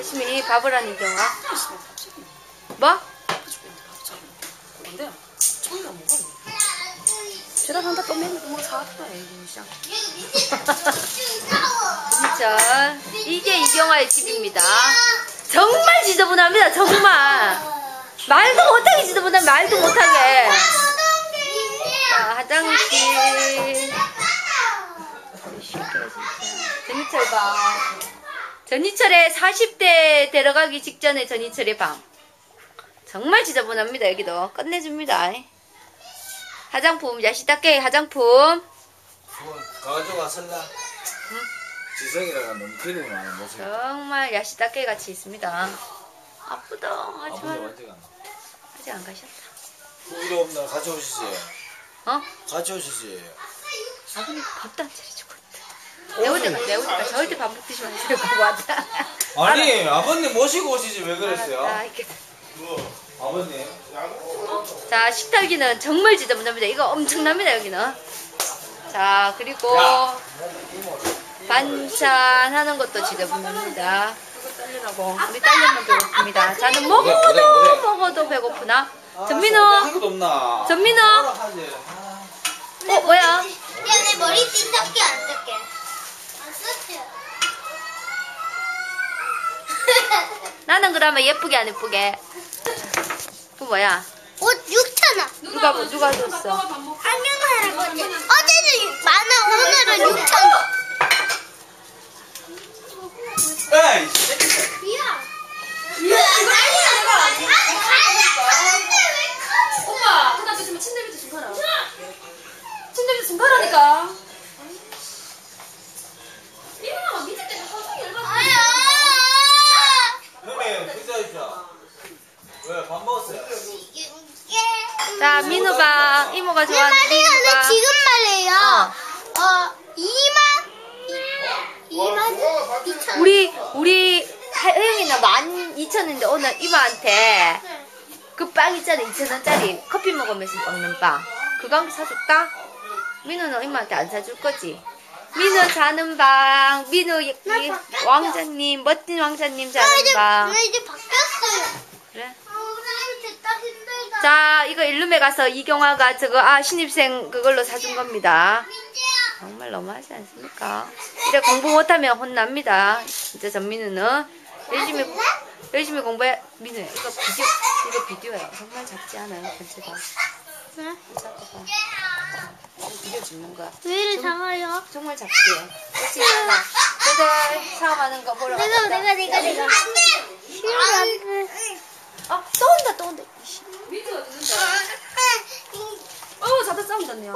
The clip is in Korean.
열심히 밥을 하는 경우가 뭐? 근데 총이가 뭐가? 주다 간다 또면 뭐 사왔다 애기 시장. 진짜 이게 이경아의 집입니다. 정말 지저분합니다. 정말 말도 못하게 지저분한 말도 못하게. 자, 화장실. 전희철 방. 전희철의 40대 데려가기 직전에 전희철의 방. 정말 지저분합니다. 여기도 끝내줍니다. 화장품 야시다케 화장품. 가져가 설라. 지성이라가 너무 기름이 많아 모습. 정말 야시다케 같이 있습니다. 아프다. 언제 갔나? 아직 안 가셨다. 우리 없나 가져오시지. 어? 가져오시지. 아버님 밥도 안 차려주고. 내 어디가 내 어디가 절대 밥 먹듯이 마시고 가고 왔다. 아니 아버님 모시고 오시지 왜 아, 그랬어요? 이렇게. 아버님. 자 식탁기는 정말 지저분합니다. 이거 엄청납니다 여기는. 자 그리고 반찬 하는 것도 지저분합니다. 우리 딸내미는 배고픕니다. 자는 먹어도. 먹어도 배고프나? 한 전민호? 전민호! 뭐라 하지? 아, 어 뭐야? 야, 내 머리 띵답게 안 닦게. 안 썼지? 나는 그러면 예쁘게 안 예쁘게? 그 뭐야? 옷 6,000원. 누가 뭐- 누가 줬어? 한경 할아버지. 어제는 만 원, 오늘은 6,000원. 에이! 미야. 내가. 아니, 왜 커? 오빠, 그다음 좀 침대 밑에 좀 가라. 침대 밑에 좀 가라니까. 이모가 밑에 때문에 항상 열받아. 아야. 형님 피자 있죠? 왜 밥 먹었어요? 자 민우방 이모가 내 좋아하는 민우방 지금 말이에요. 어, 2만, 2만 2천. 우리 우리 혜영이는 만 이천 원인데 오늘 이모한테 그 빵 있잖아 이천 원짜리 커피 먹으면서 먹는 빵 그거 한 개 사줄까? 민우는 이모한테 안 사줄 거지? 민우 자는 방 민우 왕자님 멋진 왕자님 나 자는 방 나 이제 바뀌었어요. 그래? 아. 자 이거 일룸에 가서 이경화가 저거 아 신입생 그걸로 사준 겁니다. 정말 너무하지 않습니까? 이래 공부 못하면 혼납니다. 진짜 전민우는 열심히 열심히 공부해. 민우야 이거 비디오 이거 비디오야. 정말 작지 않아요? 전체가. 네? 작아봐. 이거 비디오 찍는 거야. 왜 이리 작아요? 정말 작지. 열심히 해봐. 애들 사업하는 거 보러 내가, 갔다. 내가, 내가, 내가. 싫어, 안 돼. 비트가 듣는다. 어우, 잡다 싸운다네요.